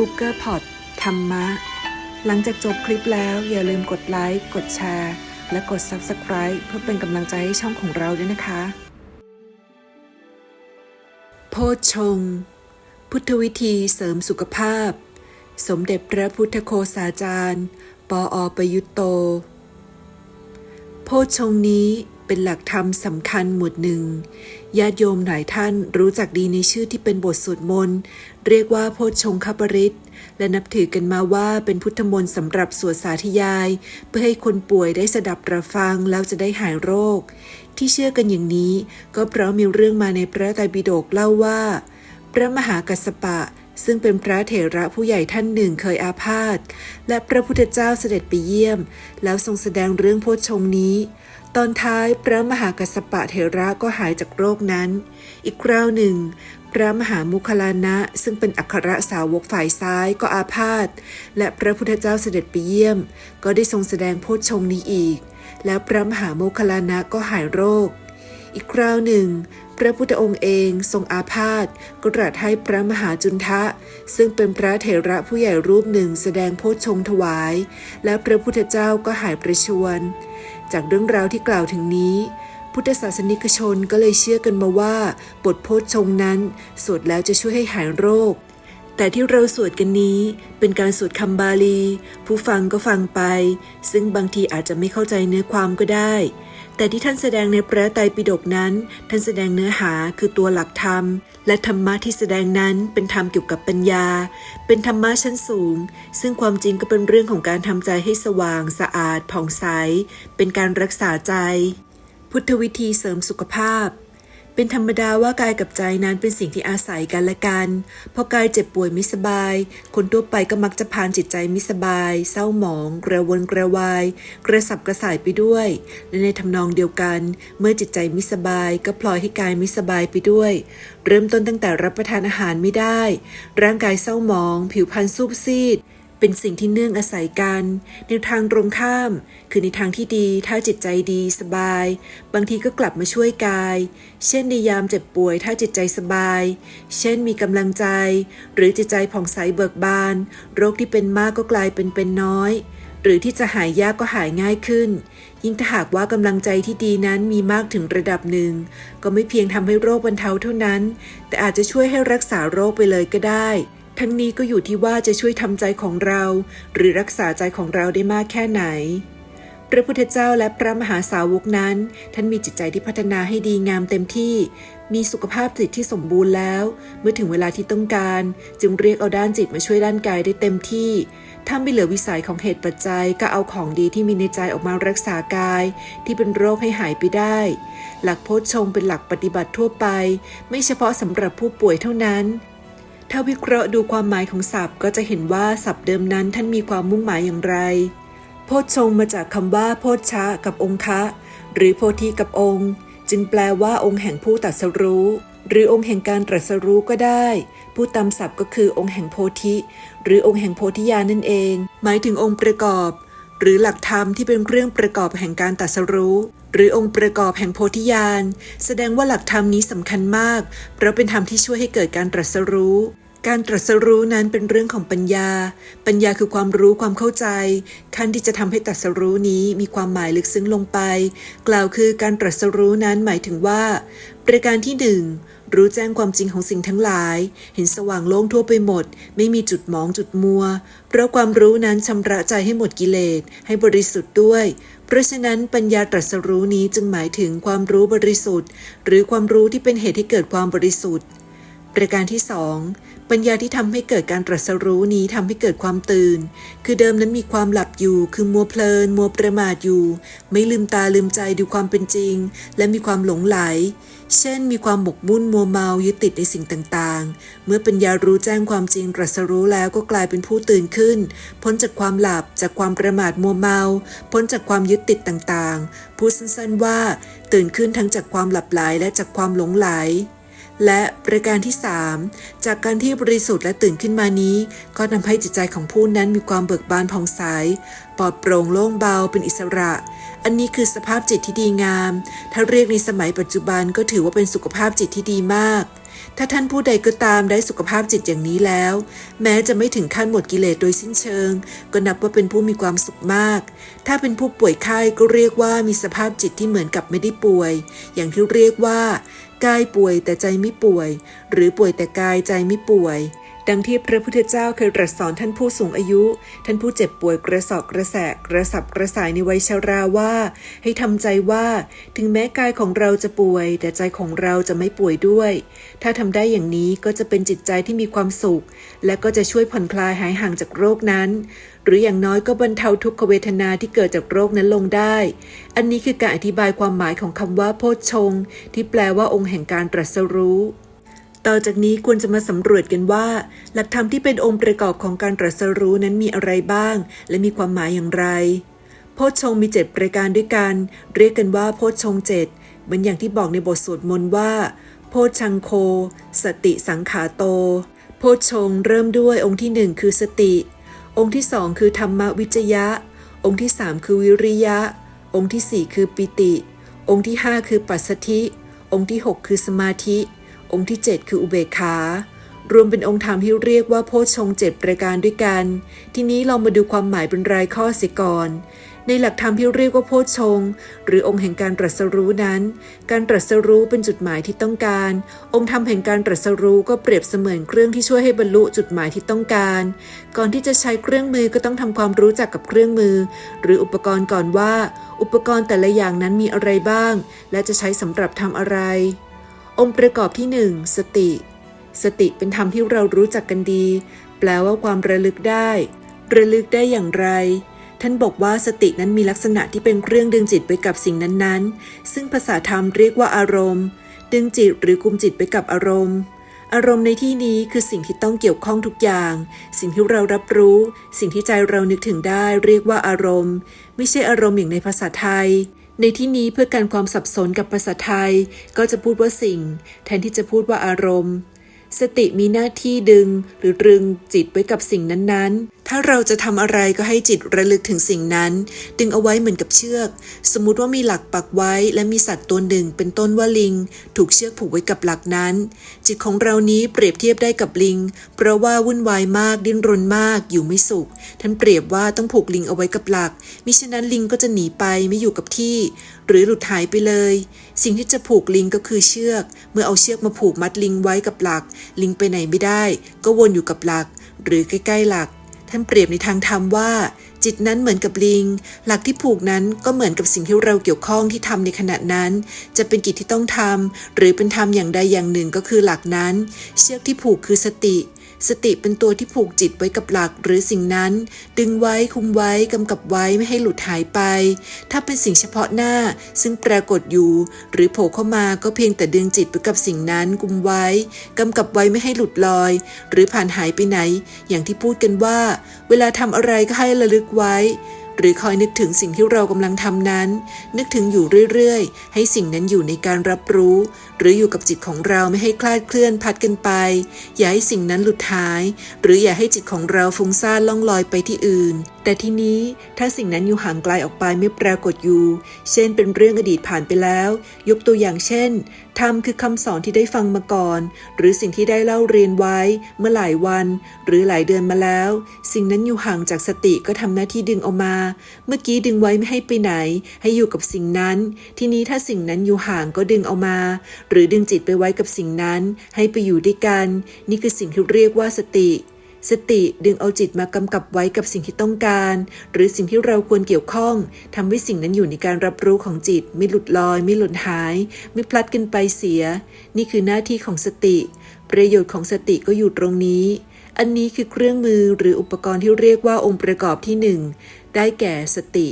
บุ๊กเกอร์พอดธรรมะ หลังจากจบคลิปแล้วอย่าลืมกดไลค์ กดแชร์ และกด Subscribe เพื่อเป็นกำลังใจให้ช่องของเราด้วยนะคะ โพชง พุทธวิธีเสริมสุขภาพ สมเด็จพระพุทธโฆษาจารย์ ปออประยุตโต โพชงนี้ เป็นหลักธรรมสำคัญหมวดหนึ่งญาติโยมหลายท่านรู้จักดีในชื่อที่เป็นบทสวดมนต์เรียกว่าโพชฌงคปริตและนับถือกันมาว่าเป็นพุทธมนต์สำหรับสวดสาธยาย เพื่อให้คนป่วยได้สดับระฟังแล้วจะได้หายโรค ที่เชื่อกันอย่างนี้ ก็เพราะมีเรื่องมาในพระไตรปิฎกเล่าว่า พระมหากัสสปะซึ่งเป็นพระเถระผู้ใหญ่ท่านหนึ่งเคยอาพาธและพระพุทธเจ้าเสด็จไปเยี่ยม แล้วทรงแสดงเรื่องโพชฌงนี้ ตอนท้ายพระมหากัสปะเถระก็หายจากโรคนั้น อีกคราวหนึ่ง พระมหามุคลานะซึ่งเป็นอัครสาวกฝ่ายซ้ายก็อาพาธและพระพุทธเจ้าเสด็จไปเยี่ยม ก็ได้ทรงแสดงโพชฌงนี้อีก แล้วพระมหาโมคคลานะก็หายโรค อีกคราวหนึ่ง พระพุทธองค์เองทรงอาพาธก็ตรัสให้พระมหาจุนทะ ซึ่งเป็นพระเถระผู้ใหญ่รูปหนึ่งแสดงโพชฌงถวาย และพระพุทธเจ้าก็หายประชวร จากเรื่องราวที่กล่าวถึงนี้ พุทธศาสนิกชนก็เลยเชื่อกันมาว่า บทโพชฌงนั้น สวดแล้วจะช่วยให้หายโรค แต่ที่เราสวดกันนี้เป็นการสวดคำบาลี ผู้ฟังก็ฟังไป ซึ่งบางทีอาจจะไม่เข้าใจเนื้อความก็ได้ แต่ที่ท่านแสดงในพระไตรปิฎกนั้น ท่านแสดงเนื้อหาคือตัวหลักธรรม และธรรมะที่แสดงนั้นเป็นธรรมเกี่ยวกับปัญญา เป็นธรรมะชั้นสูง ซึ่งความจริงก็เป็นเรื่องของการทำใจให้สว่าง สะอาดผ่องใส เป็นการรักษาใจ พุทธวิธีเสริมสุขภาพ เป็นธรรมดาว่ากายกับใจนั้นเป็นสิ่งที่อาศัยกันและกัน พอกายเจ็บป่วยไม่สบาย คนทั่วไปก็มักจะพานจิตใจไม่สบาย เศร้าหมอง กระวนกระวาย กระสับกระส่ายไปด้วย และในทำนองเดียวกัน เมื่อจิตใจไม่สบาย ก็พลอยให้กายไม่สบายไปด้วย เริ่มต้นตั้งแต่รับประทานอาหารไม่ได้ ร่างกายเศร้าหมอง ผิวพรรณซูบซีด เป็นสิ่งที่เนื่องอาศัยกัน ในทางตรงข้าม คือในทางที่ดีถ้าจิตใจดีสบาย บางทีก็กลับมาช่วยกาย เช่นในยามเจ็บป่วยถ้าจิตใจสบาย เช่นมีกำลังใจ หรือจิตใจผ่องใสเบิกบาน โรคที่เป็นมากก็กลายเป็นเป็นน้อย หรือที่จะหายยากก็หายง่ายขึ้น ยิ่งถ้าหากว่ากำลังใจที่ดีนั้นมีมากถึงระดับหนึ่ง ก็ไม่เพียงทำให้โรคบรรเทาเท่านั้น แต่อาจจะช่วยให้รักษาโรคไปเลยก็ได้ ทั้งนี้ก็อยู่ที่ว่าจะช่วยทำใจของเรา หรือรักษาใจของเราได้มากแค่ไหน พระพุทธเจ้าและพระมหาสาวกนั้น ท่านมีจิตใจที่พัฒนาให้ดีงามเต็มที่ มีสุขภาพจิตที่สมบูรณ์แล้ว เมื่อถึงเวลาที่ต้องการ จึงเรียกเอาด้านจิตมาช่วยด้านกายได้เต็มที่ถ้าไม่เหลือวิสัยของเหตุปัจจัยก็เอาของดีที่มีในใจออกมารักษากาย ที่เป็นโรคให้หายไปได้ หลักโพชฌงเป็นหลักปฏิบัติทั่วไป ไม่เฉพาะสำหรับผู้ป่วยเท่านั้น ถ้าวิเคราะห์ดูความหมายของศัพท์ก็จะเห็นว่าศัพท์เดิมนั้นท่านมีความมุ่งหมายอย่างไร โพชฌงมาจากคำว่า โพชะกับองคะหรือโพธิกับองค์ จึงแปลว่าองค์แห่งผู้ตรัสรู้ หรือองค์แห่งการตรัสรู้ก็ได้ ผู้ตามศัพท์ก็คือองค์แห่งโพธิ หรือองค์แห่งโพธิญาณนั่นเอง หมายถึงองค์ประกอบ หรือหลักธรรมที่เป็นเครื่องประกอบแห่งการตรัสรู้ หรือองค์ประกอบแห่งโพธิญาณ แสดงว่าหลักธรรมนี้สำคัญมาก เพราะเป็นธรรมที่ช่วยให้เกิดการตรัสรู้การตรัสรู้นั้นเป็นเรื่องของปัญญา ปัญญาคือความรู้ความเข้าใจ ขั้นที่จะทำให้ตรัสรู้นี้มีความหมายลึกซึ้งลงไป กล่าวคือการตรัสรู้นั้นหมายถึงว่า ประการที่หนึ่งรู้แจ้งความจริงของสิ่งทั้งหลาย เห็นสว่างโล่งทั่วไปหมด ไม่มีจุดหมองจุดมัว เพราะความรู้นั้นชำระใจให้หมดกิเลส ให้บริสุทธิ์ด้วย เพราะฉะนั้นปัญญาตรัสรู้นี้จึงหมายถึงความรู้บริสุทธิ์ หรือความรู้ที่เป็นเหตุให้เกิดความบริสุทธิ์ ประการที่สองปัญญาที่ทำให้เกิดการตรัสรู้นี้ทำให้เกิดความตื่น คือเดิมนั้นมีความหลับอยู่ คือมัวเพลิน มัวประมาทอยู่ ไม่ลืมตาลืมใจดูความเป็นจริง และมีความหลงไหล เช่น มีความหมกมุ่นมัวเมายึดติดในสิ่งต่างๆ เมื่อปัญญารู้แจ้งความจริงตรัสรู้แล้วก็กลายเป็นผู้ตื่นขึ้น พ้นจากความหลับจากความประมาทมัวเมา พ้นจากความยึดติดต่างๆ พูดสั้นๆว่า ตื่นขึ้นทั้งจากความหลับไหลและจากความหลงไหลและประการที่ 3 จากการที่บริสุทธิ์และตื่นขึ้นมานี้ ก็ทำให้จิตใจของผู้นั้นมีความเบิกบานผ่องใสปลอดโปร่งโล่งเบาเป็นอิสระ อันนี้คือสภาพจิตที่ดีงาม ถ้าเรียกในสมัยปัจจุบันก็ถือว่าเป็นสุขภาพจิตที่ดีมาก ถ้าท่านผู้ใดก็ตามได้สุขภาพจิตอย่างนี้แล้ว แม้จะไม่ถึงขั้นหมดกิเลสโดยสิ้นเชิง ก็นับว่าเป็นผู้มีความสุขมาก ถ้าเป็นผู้ป่วยไข้ก็เรียกว่ามีสภาพจิตที่เหมือนกับไม่ได้ป่วย อย่างที่เรียกว่ากายป่วยแต่ใจไม่ป่วย หรือป่วยแต่กายใจไม่ป่วย ดังที่พระพุทธเจ้าเคยตรัสสอนท่านผู้สูงอายุ ท่านผู้เจ็บป่วยกระสอบกระแสกระสับกระส่ายในวัยชาราว่า ให้ทำใจว่า ถึงแม้กายของเราจะป่วย แต่ใจของเราจะไม่ป่วยด้วย ถ้าทำได้อย่างนี้ก็จะเป็นจิตใจที่มีความสุข และก็จะช่วยผ่อนคลายหายห่างจากโรคนั้น หรืออย่างน้อยก็บรรเทาทุกขเวทนาที่เกิดจากโรคนั้นลงได้ อันนี้คือการอธิบายความหมายของคำว่าโพชฌงที่แปลว่าองค์แห่งการตรัสรู้ ต่อจากนี้ควรจะมาสำรวจกันว่า หลักธรรมที่เป็นองค์ประกอบของการตรัสรู้นั้นมีอะไรบ้าง และมีความหมายอย่างไร โพชฌงมีเจ็ดประการด้วยกัน เรียกกันว่าโพชฌงเจ็ดเหมือนอย่างที่บอกในบทสวดมนต์ว่า โพชังโค สติสังขาโต โพชฌงเริ่มด้วยองค์ที่หนึ่งคือสติ องค์ที่สองคือธรรมวิจยะ องค์ที่สามคือวิริยะ องค์ที่สี่คือปิติ องค์ที่ห้าคือปัสสธิ องค์ที่หกคือสมาธิ องค์ที่ 7 คืออุเบกขารวมเป็นองค์ธรรมที่เรียกว่าโพชฌงเจ็ดประการด้วยกัน ทีนี้เรามาดูความหมายเป็นรายข้อเสียก่อน ในหลักธรรมที่เรียกว่าโพชฌงหรือองค์แห่งการตรัสรู้นั้น การตรัสรู้เป็นจุดหมายที่ต้องการ องค์ธรรมแห่งการตรัสรู้ก็เปรียบเสมือนเครื่องที่ช่วยให้บรรลุจุดหมายที่ต้องการ ก่อนที่จะใช้เครื่องมือก็ต้องทำความรู้จักกับเครื่องมือ หรืออุปกรณ์ก่อนว่า อุปกรณ์แต่ละอย่างนั้นมีอะไรบ้าง และจะใช้สำหรับทำอะไร องค์ประกอบที่หนึ่งสติ สติเป็นธรรมที่เรารู้จักกันดี แปลว่าความระลึกได้ ระลึกได้อย่างไร ท่านบอกว่าสตินั้นมีลักษณะที่เป็นเครื่องดึงจิตไปกับสิ่งนั้นๆ ซึ่งภาษาธรรมเรียกว่าอารมณ์ ดึงจิตหรือกุมจิตไปกับอารมณ์ อารมณ์ในที่นี้คือสิ่งที่ต้องเกี่ยวข้องทุกอย่าง สิ่งที่เรารับรู้ สิ่งที่ใจเรานึกถึงได้ เรียกว่าอารมณ์ ไม่ใช่อารมณ์อย่างในภาษาไทย ในที่นี้เพื่อการความสับสนกับภาษาไทย ก็จะพูดว่าสิ่ง แทนที่จะพูดว่าอารมณ์ สติมีหน้าที่ดึงหรือตรึงจิตไว้กับสิ่งนั้นๆ ถ้าเราจะทำอะไรก็ให้จิตระลึกถึงสิ่งนั้น ดึงเอาไว้เหมือนกับเชือก สมมติว่ามีหลักปักไว้และมีสัตว์ตัวหนึ่งเป็นต้นว่าลิง ถูกเชือกผูกไว้กับหลักนั้น จิตของเรานี้เปรียบเทียบได้กับลิง เพราะว่าวุ่นวายมากดิ้นรนมากอยู่ไม่สุข ท่านเปรียบว่าต้องผูกลิงเอาไว้กับหลักมิฉะนั้นลิงก็จะหนีไปไม่อยู่กับที่ หรือหลุดหายไปเลย สิ่งที่จะผูกลิงก็คือเชือก เมื่อเอาเชือกมาผูกมัดลิงไว้กับหลัก ลิงไปไหนไม่ได้ ก็วนอยู่กับหลัก หรือใกล้ๆหลัก ท่านเปรียบในทางธรรมว่า จิตนั้นเหมือนกับลิง หลักที่ผูกนั้นก็เหมือนกับสิ่งที่เราเกี่ยวข้องที่ทำในขณะนั้น จะเป็นกิจที่ต้องทำหรือเป็นธรรมอย่างใดอย่างหนึ่งก็คือหลักนั้น เชือกที่ผูกคือสติ สติเป็นตัวที่ผูกจิตไว้กับหลักหรือสิ่งนั้น ดึงไว้คุมไว้กำกับไว้ไม่ให้หลุดหายไป ถ้าเป็นสิ่งเฉพาะหน้า ซึ่งปรากฏอยู่ หรือโผล่เข้ามาก็เพียงแต่ดึงจิตไปกับสิ่งนั้นกุมไว้กำกับไว้ไม่ให้หลุดลอย หรือผ่านหายไปไหน อย่างที่พูดกันว่า เวลาทำอะไรก็ให้ระลึกไว้ หรือคอยนึกถึงสิ่งที่เรากำลังทำนั้น นึกถึงอยู่เรื่อยๆ ให้สิ่งนั้นอยู่ในการรับรู้ หรืออยู่กับจิตของเราไม่ให้คลาดเคลื่อนพัดกันไป อย่าให้สิ่งนั้นหลุดหาย หรืออย่าให้จิตของเราฟุ้งซ่านล่องลอยไปที่อื่น แต่ทีนี้ถ้าสิ่งนั้นอยู่ห่างไกลออกไปไม่ปรากฏอยู่ เช่นเป็นเรื่องอดีตผ่านไปแล้ว ยกตัวอย่างเช่นธรรมคือคำสอนที่ได้ฟังมาก่อน หรือสิ่งที่ได้เล่าเรียนไว้เมื่อหลายวัน หรือหลายเดือนมาแล้ว สิ่งนั้นอยู่ห่างจากสติก็ทำหน้าที่ดึงออกมา เมื่อกี้ดึงไว้ไม่ให้ไปไหน ให้อยู่กับสิ่งนั้น ทีนี้ถ้าสิ่งนั้นอยู่ห่างก็ดึงเอามาหรือดึงจิตไปไว้กับสิ่งนั้น ให้ไปอยู่ด้วยกัน นี่คือสิ่งที่เรียกว่าสติ สติดึงเอาจิตมากำกับไว้กับสิ่งที่ต้องการ หรือสิ่งที่เราควรเกี่ยวข้องทำให้สิ่งนั้นอยู่ในการรับรู้ของจิต ไม่หลุดลอย ไม่หล่นหาย ไม่พลัดกันไปเสีย นี่คือหน้าที่ของสติ ประโยชน์ของสติก็อยู่ตรงนี้ อันนี้คือเครื่องมือหรืออุปกรณ์ที่เรียกว่าองค์ประกอบที่หนึ่งได้แก่สติ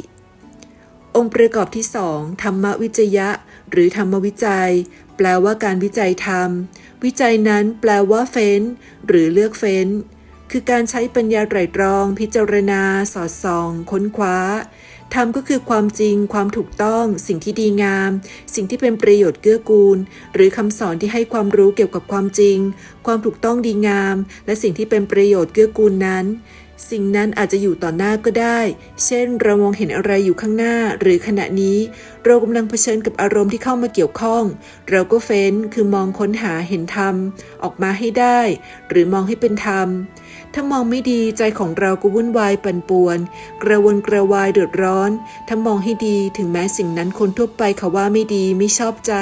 องค์ประกอบที่สองธรรมวิจยะ หรือธรรมวิจัย แปลว่าการวิจัยธรรมวิจัยนั้นแปลว่าเฟ้น หรือเลือกเฟ้น คือการใช้ปัญญาไตรตรอง พิจารณา สอดส่อง ค้นคว้าธรรมก็คือความจริง ความถูกต้อง สิ่งที่ดีงาม สิ่งที่เป็นประโยชน์เกื้อกูล หรือคำสอนที่ให้ความรู้เกี่ยวกับความจริง ความถูกต้องดีงาม และสิ่งที่เป็นประโยชน์เกื้อกูลนั้น สิ่งนั้นอาจจะอยู่ต่อหน้าก็ได้ เช่น เรามองเห็นอะไรอยู่ข้างหน้า หรือขณะนี้ เรากำลังเผชิญกับอารมณ์ที่เข้ามาเกี่ยวข้อง เราก็เฟ้น คือมองค้นหาเห็นธรรม ออกมาให้ได้ หรือมองให้เป็นธรรม ถ้ามองไม่ดีใจของเราก็วุ่นวายปั่นป่วน กระวนกระวายเดือดร้อน ถ้ามองให้ดีถึงแม้สิ่งนั้นคนทั่วไปเขาว่าไม่ดีไม่ชอบใจ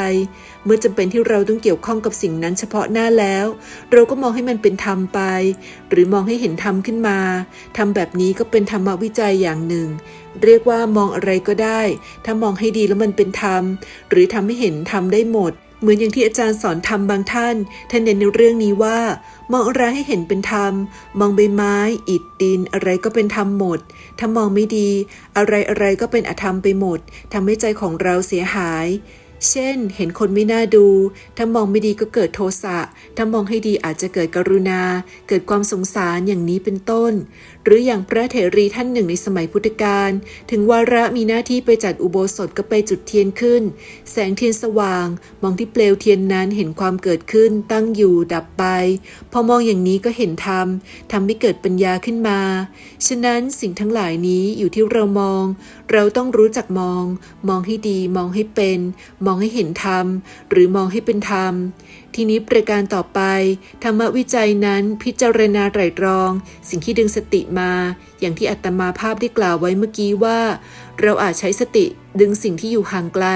เมื่อจำเป็นที่เราต้องเกี่ยวข้องกับสิ่งนั้นเฉพาะหน้าแล้ว เราก็มองให้มันเป็นธรรมไป หรือมองให้เห็นธรรมขึ้นมาทำแบบนี้ก็เป็นธรรมวิจัยอย่างหนึ่ง เรียกว่ามองอะไรก็ได้ ถ้ามองให้ดีแล้วมันเป็นธรรม หรือทำให้เห็นธรรมได้หมด เหมือนอย่างที่อาจารย์สอนธรรมบางท่านท่านเน้นในเรื่องนี้ว่า มองอะไรให้เห็นเป็นธรรม มองใบไม้ อิฐดิน อะไรก็เป็นธรรมหมด ถ้ามองไม่ดี อะไรอะไรก็เป็นอธรรมไปหมดทำให้ใจของเราเสียหาย เช่น เห็นคนไม่น่าดู ถ้ามองไม่ดีก็เกิดโทสะ ถ้ามองให้ดีอาจจะเกิดกรุณา เกิดความสงสารอย่างนี้เป็นต้นหรืออย่างพระเถรีท่านหนึ่งในสมัยพุทธกาลถึงวาระมีหน้าที่ไปจัดอุโบสถก็ไปจุดเทียนขึ้น แสงเทียนสว่าง มองที่เปลวเทียนนั้นเห็นความเกิดขึ้น ตั้งอยู่ดับไป พอมองอย่างนี้ก็เห็นธรรมทำให้เกิดปัญญาขึ้นมา ฉะนั้นสิ่งทั้งหลายนี้อยู่ที่เรามอง เราต้องรู้จักมอง มองให้ดี มองให้เป็น มองให้เห็นธรรม หรือมองให้เป็นธรรม ทีนี้ประการต่อไป ธรรมวิจัยนั้นพิจารณาไตรตรอง สิ่งที่ดึงสติมา อย่างที่อัตมาภาพได้กล่าวไว้เมื่อกี้ว่าเราอาจใช้สติดึงสิ่งที่อยู่ห่างไกล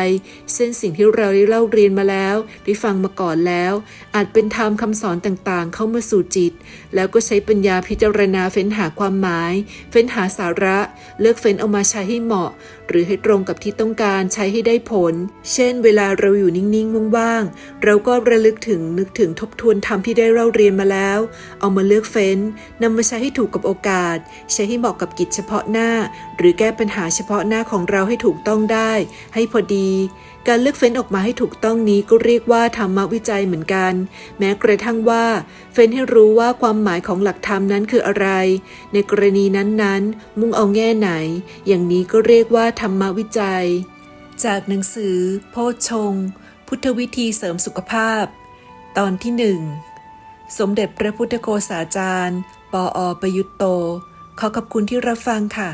เช่นสิ่งที่เราได้เล่าเรียนมาแล้วได้ฟังมาก่อนแล้ว อาจเป็นธรรมคำสอนต่างๆ เข้ามาสู่จิต แล้วก็ใช้ปัญญาพิจารณาเฟ้นหาความหมาย เฟ้นหาสาระ เลือกเฟ้นเอามาใช้ให้เหมาะ หรือให้ตรงกับที่ต้องการใช้ให้ได้ผล เช่น เวลาเราอยู่นิ่งๆว่างๆเราก็ระลึกถึงนึกถึงทบทวนธรรมที่ได้เล่าเรียนมาแล้ว เอามาเลือกเฟ้นนำมาใช้ให้ถูกกับโอกาส ใช้ให้เหมาะกับกิจเฉพาะหน้า หรือแก้ปัญหาเฉพาะหน้าของเราให้ถูกต้องได้ ให้พอดี การเลือกเฟ้นออกมาให้ถูกต้องนี้ก็เรียกว่าธรรมวิจัยเหมือนกัน แม้กระทั่งว่า เฟ้นให้รู้ว่าความหมายของหลักธรรมนั้นคืออะไร ในกรณีนั้นๆ มุ่งเอาแง่ไหน อย่างนี้ก็เรียกว่าธรรมวิจัย จากหนังสือ โพชง พุทธวิธีเสริมสุขภาพ ตอนที่หนึ่งสมเด็จพระพุทธโฆษาจารย์ ปออประยุตโต ขอขอบคุณที่รับฟังค่ะ